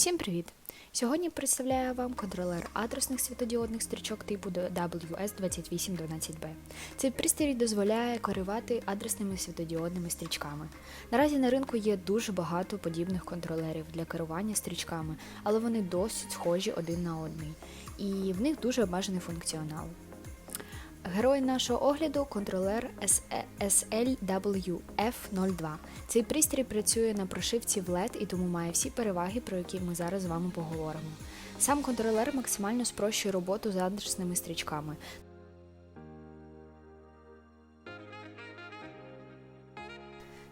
Всім привіт! Сьогодні представляю вам контролер адресних світодіодних стрічок типу WS2812B. Цей пристрій дозволяє керувати адресними світодіодними стрічками. Наразі на ринку є дуже багато подібних контролерів для керування стрічками, але вони досить схожі один на одний, і в них дуже обмежений функціонал. Герой нашого огляду контролер SE SLWF02. Цей пристрій працює на прошивці в LED і тому має всі переваги, про які ми зараз з вами поговоримо. Сам контролер максимально спрощує роботу з адресними стрічками.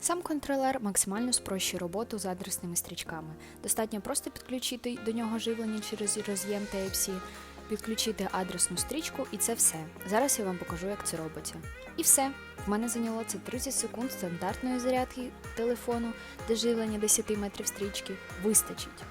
Сам контролер максимально спрощує роботу з адресними стрічками. Достатньо просто підключити до нього живлення через роз'єм Type-C, підключити адресну стрічку і це все. Зараз я вам покажу, як це робиться. І все. В мене зайняло це 30 секунд стандартної зарядки телефону, де живлення 10 метрів стрічки вистачить.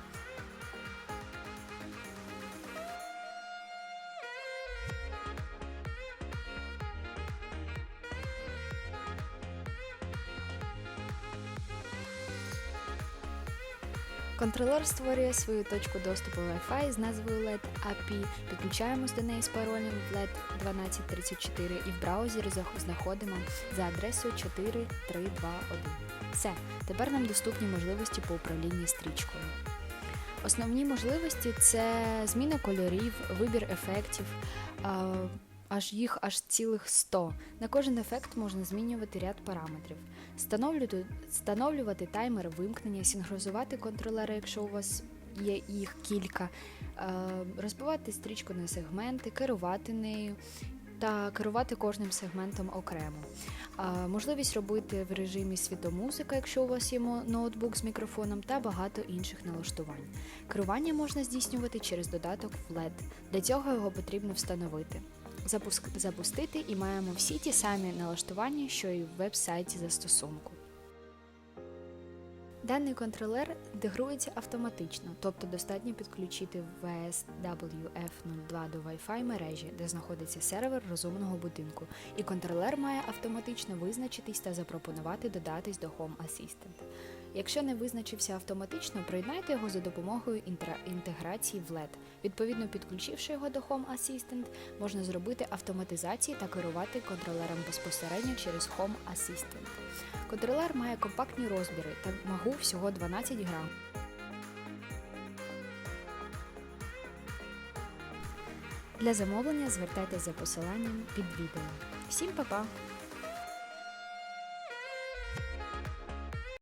Контролер створює свою точку доступу Wi-Fi з назвою LED API, підключаємось до неї з паролем LED 1234 і в браузері знаходимо за адресою 4321. Все, тепер нам доступні можливості по управлінні стрічкою. Основні можливості це зміна кольорів, вибір ефектів. Аж їх аж цілих 100. На кожен ефект можна змінювати ряд параметрів. Встановлювати, таймер вимкнення, синхронізувати контролери, якщо у вас є їх кілька, е, розбивати стрічку на сегменти, керувати нею та керувати кожним сегментом окремо. Можливість робити в режимі світомузика, якщо у вас є ноутбук з мікрофоном, та багато інших налаштувань. Керування можна здійснювати через додаток LED. Для цього його потрібно встановити. Запустити і маємо всі ті самі налаштування, що і в веб-сайті застосунку. Даний контролер інтегрується автоматично, тобто достатньо підключити VSWF02 до Wi-Fi мережі, де знаходиться сервер розумного будинку, і контролер має автоматично визначитись та запропонувати додатись до Home Assistant. Якщо не визначився автоматично, приєднайте його за допомогою інтеграції в LED. Відповідно, підключивши його до Home Assistant, можна зробити автоматизації та керувати контролером безпосередньо через Home Assistant. Контролер має компактні розміри та вагу всього 12 грам. Для замовлення звертайтеся за посиланням під відео. Всім па-па!